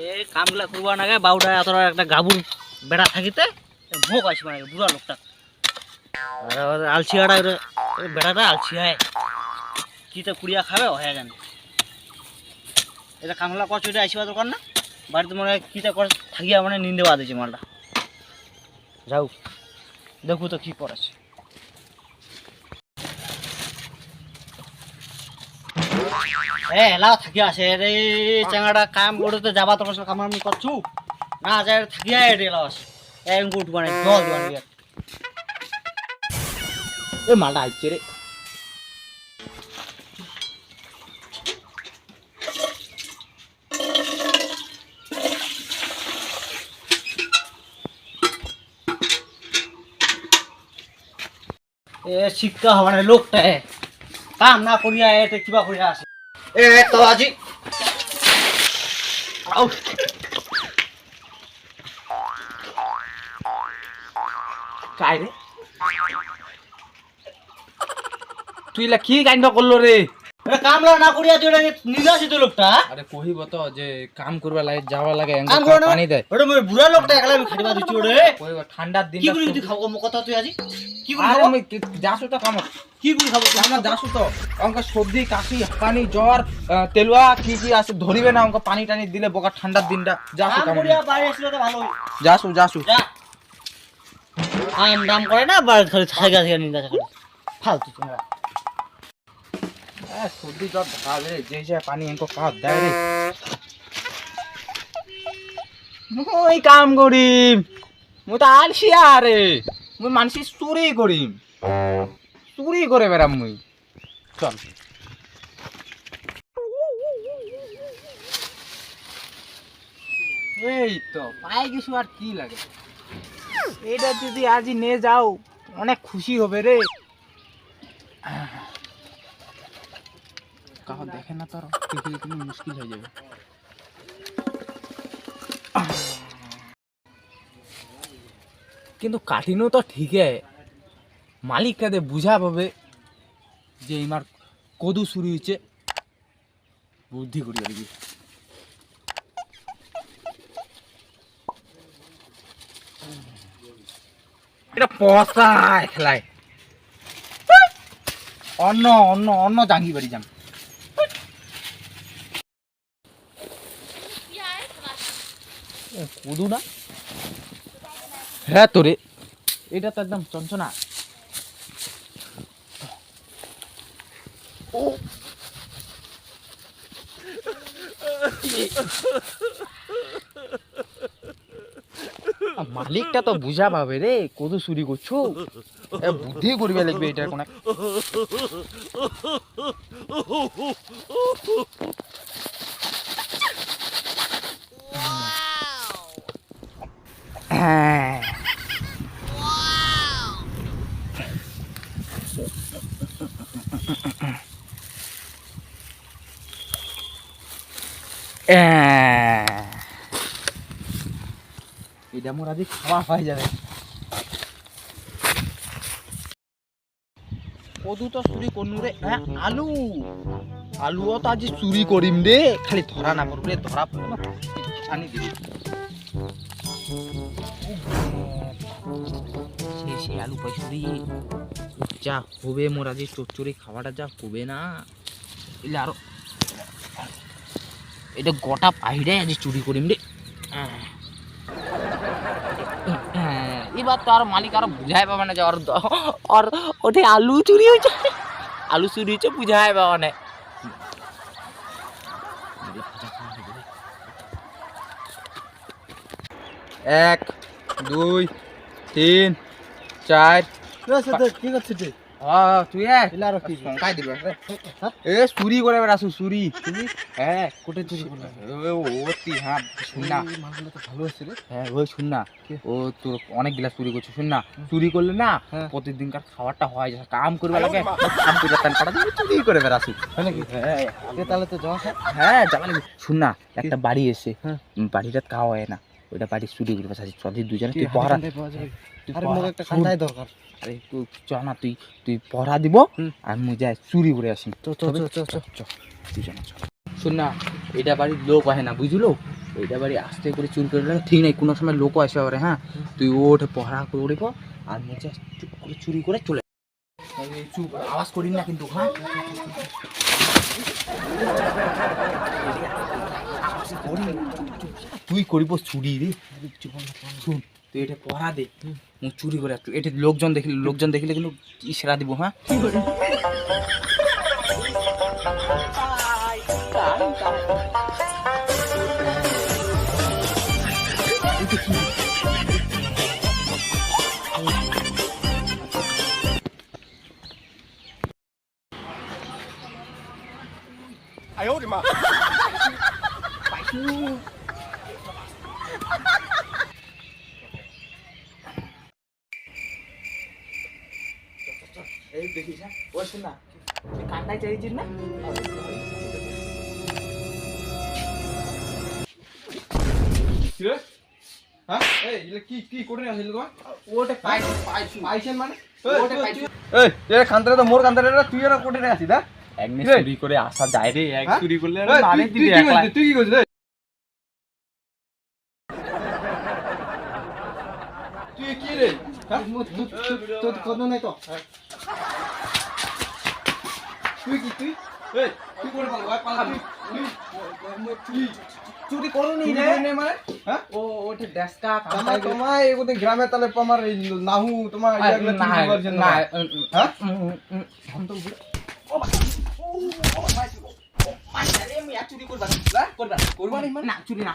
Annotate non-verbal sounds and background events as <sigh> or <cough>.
এ, কামগুলা করবার নাগে বাউটা এত একটা গাবুর বেড়া থাকিতে ভোগ আসবে না বুড়া লোকটা। আর আলসিয়াটা বেড়াটা আলসিয়ায়। কিতে কুড়িয়া খাবে হয়ে গেল এটা কামলা কষ্ট এটা আসবা দোকান না। বাড়িতে মনে হয় কিতে করে থাকিয়া মানে নিন্দে বাদ মালটা। যাও, দেখো তো কি করেছে। এ এলাও থাকি আছে রে চাঙাটা কাম করতে যাবা তোমার সাথে কাম আমি করছু না যায় থাকিয়া এটি এলাও আছে এক গুট মানে জল দিবান এ মালটা আসছে রে এ শিক্ষা হবে না লোকটা এ। কাম না করিয়া এটা কিবা করিয়া আছে। এ তো আজি। আউ রে? তুই কি কাণ্ড করল রে? কামলা না করিয়া তুই এটা নিজে আছিস তো লোকটা। আরে কহিব তো যে কাম করবা লাগে যাওয়া লাগে এঙ্গ কাম করে না। পানি দেয়। ওটা মই বুড়া লোকটা একলা আমি খাটিবা দিচ্ছি ওরে। কহিব ঠান্ডার দিন কি করি তুই খাব মো কথা তুই আজি? কি করি আরে আমি যাসু তো কাম কি করি খাব? তুই? যাসু তো। অঙ্ক সর্দি কাশি হাঁপানি জ্বর তেলুয়া কি কি আছে ধরিবে না অঙ্ক পানি টানি দিলে বোকা ঠান্ডার দিনটা। যাসু কাম কাম বাইরে আসলে তো ভালো যাসু যাসু। যা। আম দাম করে না বাড়ি ধরে ছাগা থেকে নিন্দা ফালতু তোমরা। মই কাম করিম, মই তো আলসিয়া রে, মই মানসি চুরি করিম। চুরি করে বেড়াম মুই। চল। এই তো কিছু আর কি লাগে? এটা যদি আজি নে যাও, অনেক খুশি হবে রে। কাহো দেখে না তোর? দেখে তুমি মুশকিল হয়ে যাবে। কিন্তু কাটিনো তো ঠিক মালিক কাদে বুঝা পাবে যে ইমার কদু শুরু হয়েছে। বুদ্ধি করি আর কি এটা পসায় খেলায়। অন্য অন্য অন্য জাঙ্গি বাড়ি যাম কুদু না? হ্যাঁ তোরে। এটা তো একদম চঞ্চনা। ও মালিকটা তো বুঝা পাবে রে কত চুরি করছ? বুদ্ধি করবে লাগবে এটার কোন এটা মোর আজ খাওয়া হয়ে যাবে। কদু তো চুরি করনু হ্যাঁ আলু। আলুও তো আজ চুরি করিম খালি ধরা না রে, ধরা পড়ে না ছানি দিবি। সেই সেই আলু পাইছু রে যা হবে মোর আজ চচ্চড়ি খাওয়াটা যা হবে না। এলে আরও। এটা গোটা পাহিরে আজ চুরি করিম রে। এবার তো আর মালিক আর বুঝাই পাবে না যে ওর ওর ওঠে আলু চুরি হয়েছে। আলু চুরি হয়েছে বুঝাই পাবে না। এক দুই তিন চার। কি করছিস তুই? এ। চুরি করে বেড়াছু চুরি হ্যাঁ কোটে চুরি ও হ্যাঁ শুন না মালগুলো তো ভালো হ্যাঁ ওই শুন না ও তোর অনেক গিলা চুরি করছে শুন না চুরি করলে না হ্যাঁ। প্রতিদিনকার খাবারটা হয় যায় কাম করবে লাগে। কাম করে তান পাড়া চুরি করে হয় নাকি? হ্যাঁ। তাহলে তো হ্যাঁ। যাবা লাগবে শুন না একটা বাড়ি এসে হ্যাঁ। বাড়িটা খাওয়া হয় না। ওইটা বাড়ি চুরি করে বসাচ্ছি চলি দুজনে তুই পহরা আরে পহরা- একটা শুন, দরকার। আরে তুই চ না তুই তুই পহরা দিব। আর মুই যাই চুরি করে আসি। চ চ চ চ চ। দুজনে চল শোন না এটা বাড়ির লোক হয় না বুঝলো? এটা বাড়ি আস্তে করে চুরি করে ঠিক নাই কোনো সময় লোকও আসবে পারে হ্যাঁ? তুই ওঠে পহরা করে আর নিচে চুপ করে চুরি করে চলে চুপ আওয়াজ করি না কিন্তু হ্যাঁ? তুই করিব চুরি রে। শুন তুই এটা পড়া দে। মু চুরি করে। এটা লোকজন দেখলে লোকজন দেখলে কিন্তু ইশারা দিব হ্যাঁ? <laughs> এই দেখিস হ্যাঁ না। তুই কান্নায় চাইছিস না? হ্যাঁ? করে মানে? তুই আসা যায় রে এক হ্যাঁ? চুরি করলে তুই কি করছিস এই? তুই কি রে হ্যাঁ? তোর কত নাই তো তুই কি তুই মানে হ্যাঁ গ্রামে তাহলে তোমার নাহু তোমার চুরি হ্যাঁ করবা করবা করবা না চুরি না